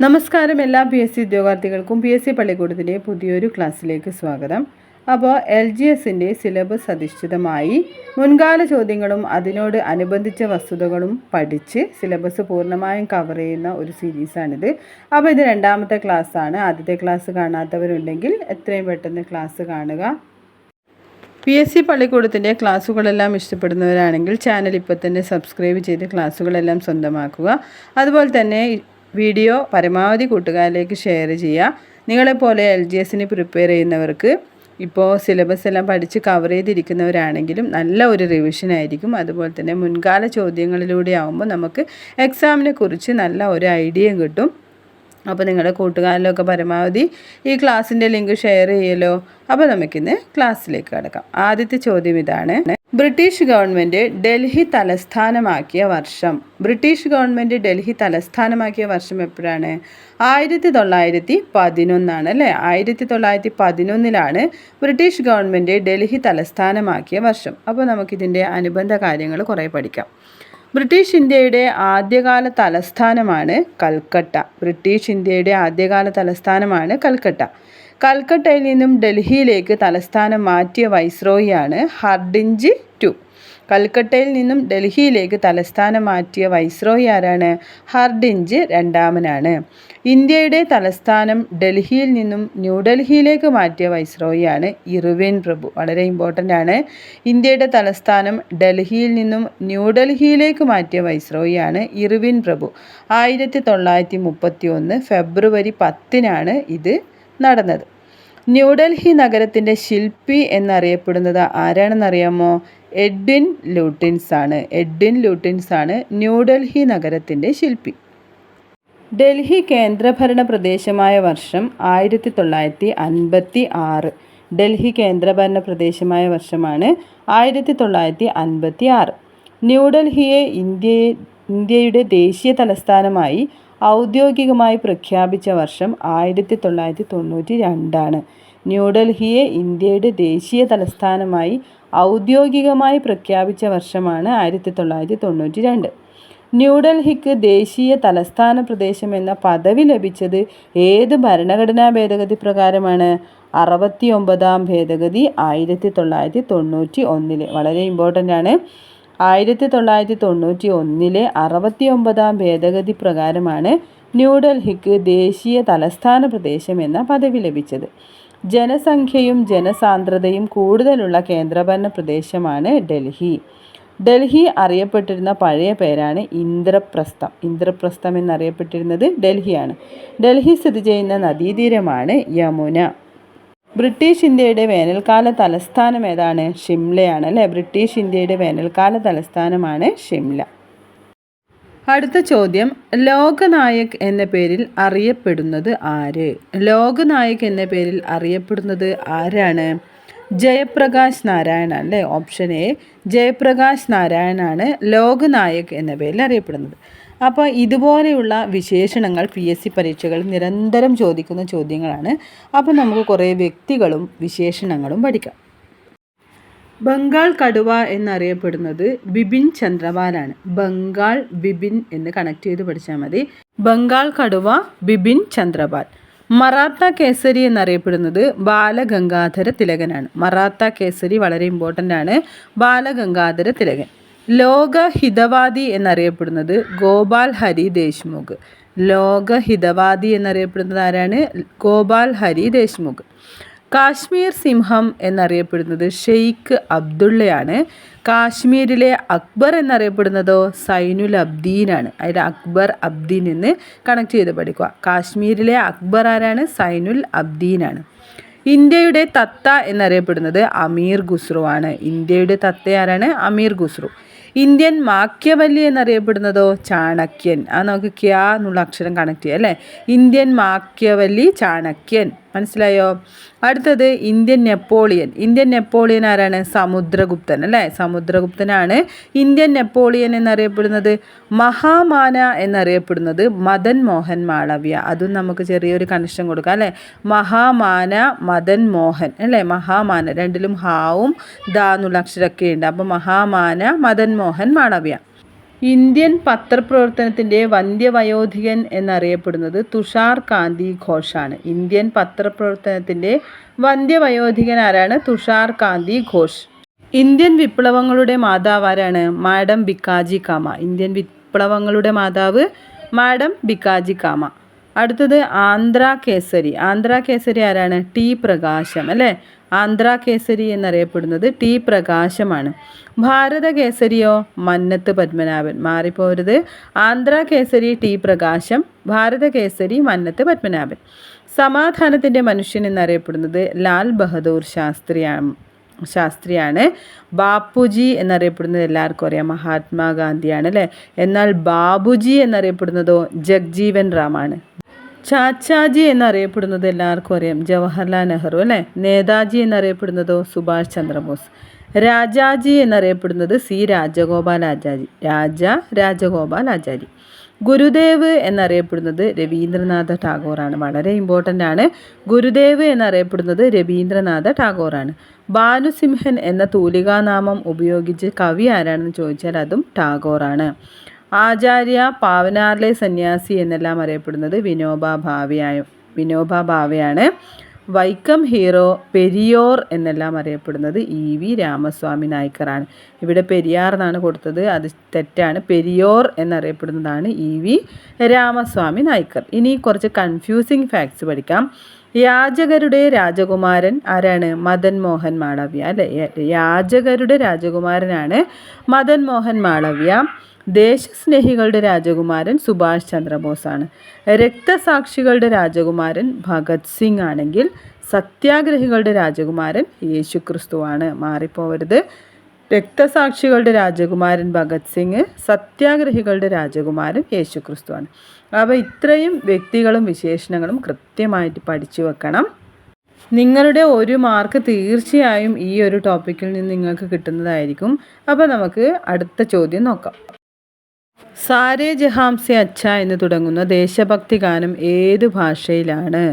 നമസ്കാരം എല്ലാ P S C ഉദ്യോഗാർത്ഥികൾക്കും പി എസ് സി പള്ളിക്കൂടത്തിന്റെ പുതിയൊരു ക്ലാസ്സിലേക്ക് സ്വാഗതം. അപ്പോൾ എൽ ജി എസിന്റെ സിലബസ് അധിഷ്ഠിതമായി മുൻകാല ചോദ്യങ്ങളും അതിനോട് അനുബന്ധിച്ച വസ്തുതകളും പഠിച്ച് സിലബസ് പൂർണമായും കവർ ചെയ്യുന്ന ഒരു സീരീസാണിത് അപ്പോൾ ഇത് രണ്ടാമത്തെ ക്ലാസ്സാണ് ആദ്യത്തെ ക്ലാസ് കാണാത്തവരുണ്ടെങ്കിൽ എത്രയും പെട്ടെന്ന് ക്ലാസ് കാണുക. പി എസ് സി പള്ളിക്കൂടത്തിന്റെ ക്ലാസ്സുകളെല്ലാം ഇഷ്ടപ്പെടുന്നവരാണെങ്കിൽ ചാനൽ ഇപ്പോൾ തന്നെ സബ്സ്ക്രൈബ് ചെയ്ത് ക്ലാസ്സുകളെല്ലാം സ്വന്തമാക്കുക. അതുപോലെ തന്നെ വീഡിയോ പരമാവധി കൂട്ടുകാരിലേക്ക് ഷെയർ ചെയ്യുക. നിങ്ങളെപ്പോലെ എൽ ജി എസിന് പ്രിപ്പയർ ചെയ്യുന്നവർക്ക് ഇപ്പോൾ സിലബസ് എല്ലാം പഠിച്ച് കവർ ചെയ്തിരിക്കുന്നവരാണെങ്കിലും നല്ല ഒരു റിവിഷൻ ആയിരിക്കും. അതുപോലെ തന്നെ മുൻകാല ചോദ്യങ്ങളിലൂടെ ആകുമ്പോൾ നമുക്ക് എക്സാമിനെ കുറിച്ച് നല്ല ഒരു ഐഡിയയും കിട്ടും. അപ്പോൾ നിങ്ങളുടെ കൂട്ടുകാരിലൊക്കെ പരമാവധി ഈ ക്ലാസ്സിന്റെ ലിങ്ക് ഷെയർ ചെയ്യലോ? അപ്പോൾ നമുക്കിന്ന് ക്ലാസ്സിലേക്ക് കടക്കാം. ആദ്യത്തെ ചോദ്യം ഇതാണ്. ബ്രിട്ടീഷ് ഗവൺമെന്റ് ഡൽഹി തലസ്ഥാനമാക്കിയ വർഷം. ബ്രിട്ടീഷ് ഗവൺമെന്റ് ഡൽഹി തലസ്ഥാനമാക്കിയ വർഷം എപ്പോഴാണ്? ആയിരത്തി തൊള്ളായിരത്തി പതിനൊന്നാണ് അല്ലേ? ആയിരത്തി തൊള്ളായിരത്തി പതിനൊന്നിലാണ് ബ്രിട്ടീഷ് ഗവൺമെന്റ് ഡൽഹി തലസ്ഥാനമാക്കിയ വർഷം. അപ്പോൾ നമുക്കിതിന്റെ അനുബന്ധ കാര്യങ്ങൾ കുറേ പഠിക്കാം. ബ്രിട്ടീഷ് ഇന്ത്യയുടെ ആദ്യകാല തലസ്ഥാനമാണ് കൽക്കട്ട. ബ്രിട്ടീഷ് ഇന്ത്യയുടെ ആദ്യകാല തലസ്ഥാനമാണ് കൽക്കട്ട. കൽക്കട്ടയിൽ നിന്നും ഡൽഹിയിലേക്ക് തലസ്ഥാനം മാറ്റിയ വൈസ്രോയിയാണ് ഹർഡിഞ്ച് ടു. കൽക്കട്ടയിൽ നിന്നും ഡൽഹിയിലേക്ക് തലസ്ഥാനം മാറ്റിയ വൈസ്രോയി ആരാണ്? ഹർഡിഞ്ച് രണ്ടാമനാണ്. ഇന്ത്യയുടെ തലസ്ഥാനം ഡൽഹിയിൽ നിന്നും ന്യൂഡൽഹിയിലേക്ക് മാറ്റിയ വൈസ്രോയിയാണ് ഇറുവിൻ പ്രഭു. വളരെ ഇമ്പോർട്ടന്റ് ആണ്. ഇന്ത്യയുടെ തലസ്ഥാനം ഡൽഹിയിൽ നിന്നും ന്യൂഡൽഹിയിലേക്ക് മാറ്റിയ വൈസ്രോയിയാണ് ഇറുവിൻ പ്രഭു. ആയിരത്തി തൊള്ളായിരത്തി മുപ്പത്തി ഒന്ന് ഫെബ്രുവരി പത്തിനാണ് ഇത് നടന്നത്. ന്യൂഡൽഹി നഗരത്തിന്റെ ശില്പി എന്നറിയപ്പെടുന്നത് ആരാണെന്നറിയാമോ? എഡ്വിൻ ലൂട്ടിൻസ് ആണ് എഡ്വിൻ ലൂട്ടിൻസ് ആണ് ന്യൂഡൽഹി നഗരത്തിന്റെ ശില്പി. ഡൽഹി കേന്ദ്രഭരണ പ്രദേശമായ വർഷം ആയിരത്തി തൊള്ളായിരത്തി അൻപത്തി ആറ് ഡൽഹി കേന്ദ്രഭരണ പ്രദേശമായ വർഷമാണ് ആയിരത്തി തൊള്ളായിരത്തി അൻപത്തി ആറ് ന്യൂഡൽഹിയെ ഇന്ത്യയെ ഇന്ത്യയുടെ ദേശീയ തലസ്ഥാനമായി ഔദ്യോഗികമായി പ്രഖ്യാപിച്ച വർഷം ആയിരത്തി തൊള്ളായിരത്തി തൊണ്ണൂറ്റി രണ്ടാണ് ന്യൂഡൽഹിയെ ഇന്ത്യയുടെ ദേശീയ തലസ്ഥാനമായി ഔദ്യോഗികമായി പ്രഖ്യാപിച്ച വർഷമാണ് ആയിരത്തി തൊള്ളായിരത്തി തൊണ്ണൂറ്റി രണ്ട് ന്യൂഡൽഹിക്ക് ദേശീയ തലസ്ഥാന പ്രദേശം എന്ന പദവി ലഭിച്ചത് ഏത് ഭരണഘടനാ ഭേദഗതി പ്രകാരമാണ്? അറുപത്തി ഒമ്പതാം ഭേദഗതി ആയിരത്തി തൊള്ളായിരത്തി തൊണ്ണൂറ്റി ഒന്നിൽ വളരെ ഇമ്പോർട്ടന്റ് ആണ്. ആയിരത്തി തൊള്ളായിരത്തി തൊണ്ണൂറ്റി ഒന്നിലെ അറുപത്തി ഒമ്പതാം ഭേദഗതി പ്രകാരമാണ് ന്യൂഡൽഹിക്ക് ദേശീയ തലസ്ഥാന പ്രദേശം എന്ന പദവി ലഭിച്ചത്. ജനസംഖ്യയും ജനസാന്ദ്രതയും കൂടുതലുള്ള കേന്ദ്രഭരണ പ്രദേശമാണ് ഡൽഹി. ഡൽഹി അറിയപ്പെട്ടിരുന്ന പഴയ പേരാണ് ഇന്ദ്രപ്രസ്ഥം. ഇന്ദ്രപ്രസ്ഥം എന്നറിയപ്പെട്ടിരുന്നത് ഡൽഹിയാണ്. ഡൽഹി സ്ഥിതി ചെയ്യുന്ന നദീതീരമാണ് യമുന. ബ്രിട്ടീഷ് ഇന്ത്യയുടെ വേനൽക്കാല തലസ്ഥാനം ഏതാണ്? ഷിംലയാണ് അല്ലേ? ബ്രിട്ടീഷ് ഇന്ത്യയുടെ വേനൽക്കാല തലസ്ഥാനമാണ് ഷിംല. അടുത്ത ചോദ്യം ലോകനായക് എന്ന പേരിൽ അറിയപ്പെടുന്നത് ആര്? ലോകനായക് എന്ന പേരിൽ അറിയപ്പെടുന്നത് ആരാണ്? ജയപ്രകാശ് നാരായണ അല്ലേ? ഓപ്ഷൻ എ ജയപ്രകാശ് നാരായണാണ് ലോകനായക് എന്ന പേരിൽ അറിയപ്പെടുന്നത്. അപ്പോൾ ഇതുപോലെയുള്ള വിശേഷണങ്ങൾ പി എസ് സി പരീക്ഷകൾ നിരന്തരം ചോദിക്കുന്ന ചോദ്യങ്ങളാണ്. അപ്പോൾ നമുക്ക് കുറേ വ്യക്തികളും വിശേഷണങ്ങളും പഠിക്കാം. ബംഗാൾ കടുവ എന്നറിയപ്പെടുന്നത് ബിപിൻ ചന്ദ്രപാലാണ്. ബംഗാൾ ബിപിൻ എന്ന് കണക്ട് ചെയ്ത് പഠിച്ചാൽ മതി. ബംഗാൾ കടുവ ബിപിൻ ചന്ദ്രപാൽ. മറാത്ത കേസരി എന്നറിയപ്പെടുന്നത് ബാലഗംഗാധര തിലകനാണ്. മറാത്ത കേസരി വളരെ ഇമ്പോർട്ടന്റ് ആണ്. ബാലഗംഗാധര തിലകൻ. ലോക ഹിതവാദി എന്നറിയപ്പെടുന്നത് ഗോപാൽ ഹരി ദേശ്മുഖ്. ലോക ഹിതവാദി എന്നറിയപ്പെടുന്നത് ആരാണ്? ഗോപാൽ ഹരി ദേശ്മുഖ്. കാശ്മീർ സിംഹം എന്നറിയപ്പെടുന്നത് ഷെയ്ഖ് അബ്ദുള്ളയാണ്. കാശ്മീരിലെ അക്ബർ എന്നറിയപ്പെടുന്നതോ സൈനുൽ അബ്ദീനാണ്. അതിൽ അക്ബർ അബ്ദീൻ എന്ന് കണക്ട് ചെയ്ത് പഠിക്കുക. കാശ്മീരിലെ അക്ബർ ആരാണ്? സൈനുൽ അബ്ദീനാണ്. ഇന്ത്യയുടെ തത്ത എന്നറിയപ്പെടുന്നത് അമീർ ഖുസ്രു ആണ്. ഇന്ത്യയുടെ തത്ത ആരാണ്? അമീർ ഖുസ്രു. ഇന്ത്യൻ മാക്യവല്ലി എന്നറിയപ്പെടുന്നതോ? ചാണക്യൻ. ആ നമുക്ക് ക്യാ എന്നുള്ള അക്ഷരം കണക്ട് ചെയ്യാം അല്ലേ? ഇന്ത്യൻ മാക്യവല്ലി ചാണക്യൻ. മനസ്സിലായോ? അടുത്തത് ഇന്ത്യൻ നെപ്പോളിയൻ. ഇന്ത്യൻ നെപ്പോളിയൻ ആരാണ്? സമുദ്രഗുപ്തൻ അല്ലേ? സമുദ്രഗുപ്തനാണ് ഇന്ത്യൻ നെപ്പോളിയൻ എന്നറിയപ്പെടുന്നത് മഹാമാന എന്നറിയപ്പെടുന്നത് മദൻ മോഹൻ മാളവ്യ. അതും നമുക്ക് ചെറിയൊരു കണക്ഷൻ കൊടുക്കാം അല്ലേ? മഹാമാന മദൻ മോഹൻ അല്ലേ? മഹാമാന. രണ്ടിലും ഹാവും ദാ എന്നുള്ള അക്ഷരമൊക്കെ ഉണ്ട്. അപ്പോൾ മഹാമാന മദൻ മോഹൻ മാളവ്യ. ഇന്ത്യൻ പത്രപ്രവർത്തനത്തിന്റെ വന്ധ്യവയോധികൻ എന്നറിയപ്പെടുന്നത് തുഷാർ കാന്തി ഘോഷാണ്. ഇന്ത്യൻ പത്രപ്രവർത്തനത്തിന്റെ വന്ധ്യവയോധികൻ ആരാണ്? തുഷാർ കാന്തി ഘോഷ്. ഇന്ത്യൻ വിപ്ലവങ്ങളുടെ മാതാവ് ആരാണ്? മാഡം ബിക്കാജി കാമ. ഇന്ത്യൻ വിപ്ലവങ്ങളുടെ മാതാവ് മാഡം ബിക്കാജി കാമ. അടുത്തത് ആന്ധ്ര കേസരി. ആന്ധ്ര കേസരി ആരാണ്? ടി പ്രകാശം അല്ലേ? ആന്ധ്ര കേസരി എന്നറിയപ്പെടുന്നത് ടി പ്രകാശമാണ്. ഭാരത കേസരിയോ? മന്നത്ത് പത്മനാഭൻ. മാറിപ്പോരുത്. ആന്ധ്ര കേസരി ടി പ്രകാശം ഭാരത കേസരി മന്നത്ത് പത്മനാഭൻ. സമാധാനത്തിന്റെ മനുഷ്യൻ എന്നറിയപ്പെടുന്നത് ലാൽ ബഹദൂർ ശാസ്ത്രിയാണ്. ശാസ്ത്രിയാണ്. ബാപ്പുജി എന്നറിയപ്പെടുന്നത് എല്ലാവർക്കും അറിയാം. മഹാത്മാഗാന്ധിയാണ് അല്ലേ? എന്നാൽ ബാബുജി എന്നറിയപ്പെടുന്നതോ ജഗ്ജീവൻ റാമാണ്. ചാച്ചാജി എന്നറിയപ്പെടുന്നത് എല്ലാവർക്കും അറിയാം. ജവഹർലാൽ നെഹ്റു അല്ലേ? നേതാജി എന്നറിയപ്പെടുന്നതോ സുഭാഷ് ചന്ദ്രബോസ്. രാജാജി എന്നറിയപ്പെടുന്നത് സി രാജഗോപാൽ ആചാരി. രാജ രാജഗോപാൽ ആചാരി. ഗുരുദേവ് എന്നറിയപ്പെടുന്നത് രവീന്ദ്രനാഥ ടാഗോറാണ്. വളരെ ഇമ്പോർട്ടന്റ് ആണ്. ഗുരുദേവ് എന്നറിയപ്പെടുന്നത് രവീന്ദ്രനാഥ ടാഗോറാണ്. ഭാനുസിംഹൻ എന്ന തൂലികാനാമം ഉപയോഗിച്ച് കവി ആരാണെന്ന് ചോദിച്ചാൽ അതും ടാഗോറാണ്. ആചാര്യ പാവനാർലെ സന്യാസി എന്നെല്ലാം അറിയപ്പെടുന്നത് വിനോബ ഭാവിയായ. വിനോബ ഭാവയാണ്. വൈക്കം ഹീറോ പെരിയോർ എന്നെല്ലാം അറിയപ്പെടുന്നത് ഇ വി രാമസ്വാമി നായ്ക്കറാണ്. ഇവിടെ പെരിയാർ എന്നാണ് കൊടുത്തത്. അത് തെറ്റാണ്. പെരിയോർ എന്നറിയപ്പെടുന്നതാണ് ഇ വി രാമസ്വാമി നായ്ക്കർ. ഇനി കുറച്ച് കൺഫ്യൂസിങ് ഫാക്ട്സ് പഠിക്കാം. യാചകരുടെ രാജകുമാരൻ ആരാണ്? മദൻ മോഹൻ മാളവ്യ അല്ലേ? യാചകരുടെ രാജകുമാരനാണ് മദൻ മോഹൻ മാളവ്യ. ദേശസ്നേഹികളുടെ രാജകുമാരൻ സുഭാഷ് ചന്ദ്രബോസാണ്. രക്തസാക്ഷികളുടെ രാജകുമാരൻ ഭഗത് സിംഗ് ആണെങ്കിൽ സത്യാഗ്രഹികളുടെ രാജകുമാരൻ യേശു യേശുക്രിസ്തുവാണ്. മാറിപ്പോവരുത്. രക്തസാക്ഷികളുടെ രാജകുമാരൻ ഭഗത് സിംഗ് സത്യാഗ്രഹികളുടെ രാജകുമാരൻ യേശു യേശുക്രിസ്തുവാണ്. അപ്പോൾ ഇത്രയും വ്യക്തികളും വിശേഷണങ്ങളും കൃത്യമായിട്ട് പഠിച്ചു വെക്കണം. നിങ്ങളുടെ ഒരു മാർക്ക് തീർച്ചയായും ഈ ഒരു ടോപ്പിക്കിൽ നിന്ന് നിങ്ങൾക്ക് കിട്ടുന്നതായിരിക്കും. അപ്പോൾ നമുക്ക് അടുത്ത ചോദ്യം നോക്കാം. സാരേ ജഹാംസെ അച്ഛ എന്ന് തുടങ്ങുന്ന ദേശഭക്തി ഗാനം ഏത് ഭാഷയിലാണ്?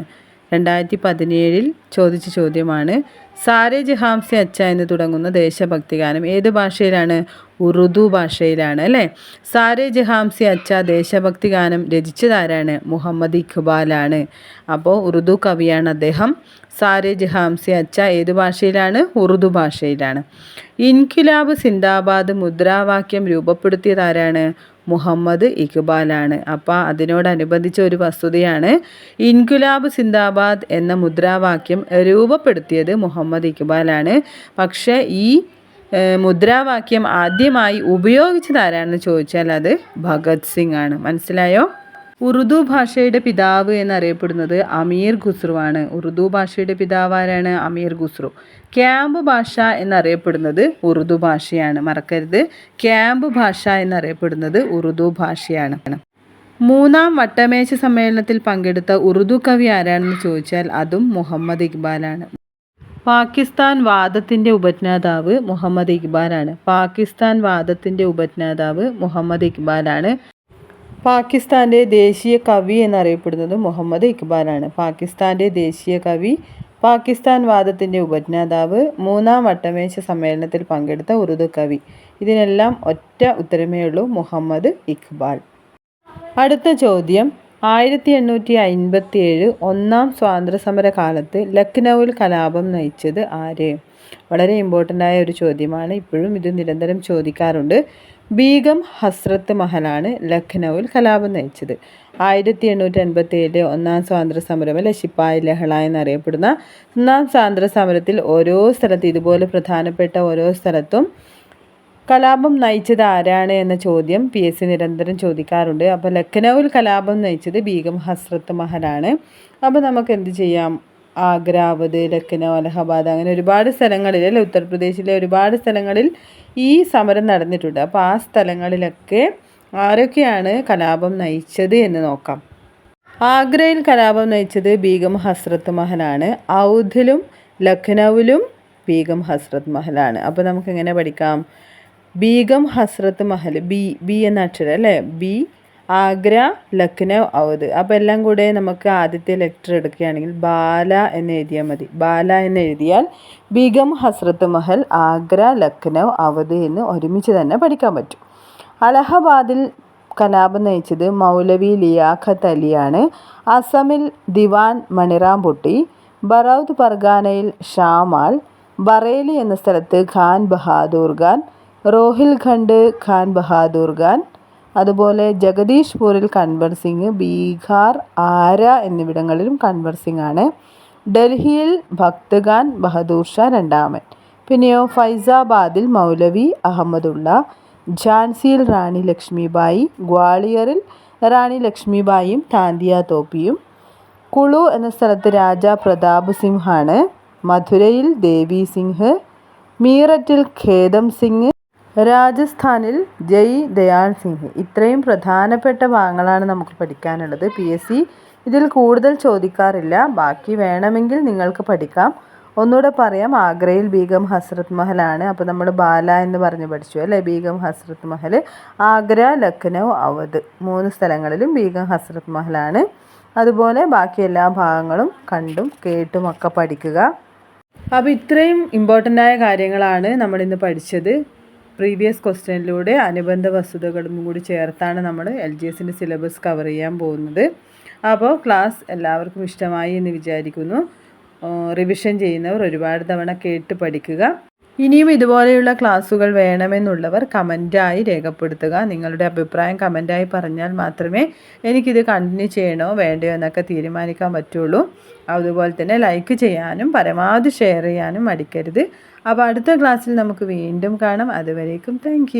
രണ്ടായിരത്തി പതിനേഴിൽ ചോദിച്ച ചോദ്യമാണ് സാരേ ജഹാംസി അച്ഛ എന്ന് തുടങ്ങുന്ന ദേശഭക്തി ഗാനം ഏത് ഭാഷയിലാണ്? ഉറുദു ഭാഷയിലാണ് അല്ലേ? സാരേ ജഹാംസി അച്ഛ ദേശഭക്തി ഗാനം രചിച്ചതാരാണ്? മുഹമ്മദ് ഇഖ്ബാലാണ്. അപ്പോൾ ഉറുദു കവിയാണ് അദ്ദേഹം. സാരേ ജഹാംസി അച്ഛ ഏത് ഭാഷയിലാണ്? ഉറുദു ഭാഷയിലാണ്. ഇൻഖിലാബ് സിന്ദാബാദ് മുദ്രാവാക്യം രൂപപ്പെടുത്തിയതാരാണ്? മുഹമ്മദ് ഇക്ബാലാണ്. അപ്പോൾ അതിനോടനുബന്ധിച്ച ഒരു വസ്തുതയാണ് ഇൻകുലാബ് സിന്ദാബാദ് എന്ന മുദ്രാവാക്യം രൂപപ്പെടുത്തിയത് മുഹമ്മദ് ഇക്ബാലാണ്. പക്ഷേ ഈ മുദ്രാവാക്യം ആദ്യമായി ഉപയോഗിച്ചത് ആരാണെന്ന് ചോദിച്ചാൽ അത് ഭഗത് സിംഗ് ആണ്. മനസ്സിലായോ? ഉറുദു ഭാഷയുടെ പിതാവ് എന്നറിയപ്പെടുന്നത് അമീർ ഖുസ്രുവാണ് ഉറുദു ഭാഷയുടെ പിതാവ് ആരാണ്? അമീർ ഖുസ്രു. ക്യാമ്പ് ഭാഷ എന്നറിയപ്പെടുന്നത് ഉറുദു ഭാഷയാണ്. മറക്കരുത്. ക്യാമ്പ് ഭാഷ എന്നറിയപ്പെടുന്നത് ഉറുദു ഭാഷയാണ്. മൂന്നാം വട്ടമേശ സമ്മേളനത്തിൽ പങ്കെടുത്ത ഉറുദു കവി ആരാണെന്ന് ചോദിച്ചാൽ അതും മുഹമ്മദ് ഇക്ബാലാണ് പാകിസ്ഥാൻ വാദത്തിന്റെ ഉപജ്ഞാതാവ് മുഹമ്മദ് ഇക്ബാലാണ് പാകിസ്ഥാൻ വാദത്തിന്റെ ഉപജ്ഞാതാവ് മുഹമ്മദ് ഇക്ബാലാണ് പാകിസ്ഥാന്റെ ദേശീയ കവി എന്നറിയപ്പെടുന്നത് മുഹമ്മദ് ഇക്ബാലാണ്. പാകിസ്ഥാന്റെ ദേശീയ കവി പാകിസ്ഥാൻ വാദത്തിന്റെ ഉപജ്ഞാതാവ് മൂന്നാം വട്ടമേശ സമ്മേളനത്തിൽ പങ്കെടുത്ത ഉറുദു കവി. ഇതിനെല്ലാം ഒറ്റ ഉത്തരമേ ഉള്ളൂ മുഹമ്മദ് ഇക്ബാൽ. അടുത്ത ചോദ്യം. ആയിരത്തി എണ്ണൂറ്റി അൻപത്തി ഏഴ് ഒന്നാം സ്വാതന്ത്ര്യസമര കാലത്ത് ലക്നൌവിൽ കലാപം നയിച്ചത് ആര്? വളരെ ഇമ്പോർട്ടന്റ് ആയ ഒരു ചോദ്യമാണ്. ഇപ്പോഴും ഇത് നിരന്തരം ചോദിക്കാറുണ്ട്. ബീഗം ഹസ്രത്ത് മഹലാണ് ലഖ്നൌവിൽ കലാപം നയിച്ചത്. ആയിരത്തി എണ്ണൂറ്റി അൻപത്തി ഏഴിലെ ഒന്നാം സ്വാതന്ത്ര്യ സമരം അല്ലെ ശിപ്പായി ലഹള എന്നറിയപ്പെടുന്ന ഒന്നാം സ്വാതന്ത്ര്യ സമരത്തിൽ ഓരോ സ്ഥലത്ത് ഇതുപോലെ പ്രധാനപ്പെട്ട ഓരോ സ്ഥലത്തും കലാപം നയിച്ചത് ആരാണ് എന്ന ചോദ്യം പി എസ് സി നിരന്തരം ചോദിക്കാറുണ്ട്. അപ്പോൾ ലഖ്നൌവിൽ കലാപം നയിച്ചത് ബീഗം ഹസ്രത്ത് മഹലാണ് അപ്പോൾ നമുക്ക് എന്ത് ചെയ്യാം? ആഗ്രാവത് ലക്നൗ അലഹബാദ് അങ്ങനെ ഒരുപാട് സ്ഥലങ്ങളിൽ അല്ലെ ഉത്തർപ്രദേശിലെ ഒരുപാട് സ്ഥലങ്ങളിൽ ഈ സമരം നടന്നിട്ടുണ്ട്. അപ്പോൾ ആ സ്ഥലങ്ങളിലൊക്കെ ആരൊക്കെയാണ് കലാപം നയിച്ചത് എന്ന് നോക്കാം. ആഗ്രയിൽ കലാപം നയിച്ചത് ബീഗം ഹസ്രത്ത് മഹലാണ്. ഔധിലും ലഖ്നൌവിലും ബീഗം ഹസ്രത്ത് മഹലാണ്. അപ്പോൾ നമുക്ക് എങ്ങനെ പഠിക്കാം? ബീഗം ഹസ്രത്ത് മഹൽ ബി ബി എന്ന അക്ഷരം അല്ലേ? ബി ആഗ്ര ലക്നൗ അവധ് അപ്പോൾ എല്ലാം കൂടെ നമുക്ക് ആദ്യത്തെ ലെറ്റർ എടുക്കുകയാണെങ്കിൽ ബാല എന്ന് എഴുതിയാൽ മതി. ബാല എന്ന് എഴുതിയാൽ ബീഗം ഹസ്രത്ത് മഹൽ ആഗ്ര ലക്നൗ അവധ് എന്ന് ഒരുമിച്ച് തന്നെ പഠിക്കാൻ പറ്റും. അലഹബാദിൽ കലാപം നയിച്ചത് മൗലവി ലിയാഖത്ത് അലിയാണ്. അസമിൽ ദിവാൻ മണിറാം പൊട്ടി ബറൌദ് പർഗാനയിൽ ഷാമാൽ ബറേലി എന്ന സ്ഥലത്ത് ഖാൻ ബഹാദൂർ ഖാൻ റോഹിൽഖണ്ഡ് ഖാൻ ബഹാദൂർ ഖാൻ അതുപോലെ ജഗദീഷ്പൂരിൽ കൻവർ ബീഹാർ ആര എന്നിവിടങ്ങളിലും കൻവർ ആണ്. ഡൽഹിയിൽ ഭക്ത് ഖാൻ ബഹദൂർ ഷാ രണ്ടാമൻ. പിന്നെയോ ഫൈസാബാദിൽ മൗലവി അഹമ്മദുള്ള ഝാൻസിയിൽ റാണി ലക്ഷ്മിബായി ഗ്വാളിയറിൽ റാണി ലക്ഷ്മിബായിയും താന്തിയ തോപ്പിയും. കുളു എന്ന സ്ഥലത്ത് രാജാ പ്രതാപ് സിംഹാണ് മധുരയിൽ ദേവി സിംഗ് മീററ്റിൽ ഖേദം സിംഗ് രാജസ്ഥാനിൽ ജയ് ദയാൽ സിംഗ്. ഇത്രയും പ്രധാനപ്പെട്ട ഭാഗങ്ങളാണ് നമുക്ക് പഠിക്കാനുള്ളത്. പി. എസ്. സി. ഇതിൽ കൂടുതൽ ചോദിക്കാറില്ല. ബാക്കി വേണമെങ്കിൽ നിങ്ങൾക്ക് പഠിക്കാം. ഒന്നുകൂടെ പറയാം. ആഗ്രയിൽ ബീഗം ഹസ്രത് മഹലാണ് അപ്പോൾ നമ്മൾ ബാല എന്ന് പറഞ്ഞ് പഠിച്ചു അല്ലേ? ബീഗം ഹസ്രത് മഹൽ. ആഗ്ര ലക്നൗ അവധ് മൂന്ന് സ്ഥലങ്ങളിലും ബീഗം ഹസ്രത് മഹലാണ് അതുപോലെ ബാക്കി എല്ലാ ഭാഗങ്ങളും കണ്ടും കേട്ടും ഒക്കെ പഠിക്കുക. അപ്പോൾ ഇത്രയും ഇമ്പോർട്ടന്റ് ആയ കാര്യങ്ങളാണ് നമ്മളിന്ന് പഠിച്ചത്. പ്രീവിയസ് ക്വസ്റ്റ്യനിലൂടെ അനുബന്ധ വസ്തുതകളും കൂടി ചേർത്താണ് നമ്മൾ എൽ ജി എസിന്റെ സിലബസ് കവർ ചെയ്യാൻ പോകുന്നത്. അപ്പോൾ ക്ലാസ് എല്ലാവർക്കും ഇഷ്ടമായി എന്ന് വിചാരിക്കുന്നു. റിവിഷൻ ചെയ്യുന്നവർ ഒരുപാട് തവണ കേട്ട് പഠിക്കുക. ഇനിയും ഇതുപോലെയുള്ള ക്ലാസ്സുകൾ വേണമെന്നുള്ളവർ കമന്റായി രേഖപ്പെടുത്തുക. നിങ്ങളുടെ അഭിപ്രായം കമന്റായി പറഞ്ഞാൽ മാത്രമേ എനിക്കിത് കണ്ടിന്യൂ ചെയ്യണോ വേണ്ടയോ എന്നൊക്കെ തീരുമാനിക്കാൻ പറ്റുള്ളൂ. അതുപോലെ തന്നെ ലൈക്ക് ചെയ്യാനും പരമാവധി ഷെയർ ചെയ്യാനും മടിക്കരുത്. അപ്പോൾ അടുത്ത ക്ലാസ്സിൽ നമുക്ക് വീണ്ടും കാണാം. അതുവരേക്കും താങ്ക്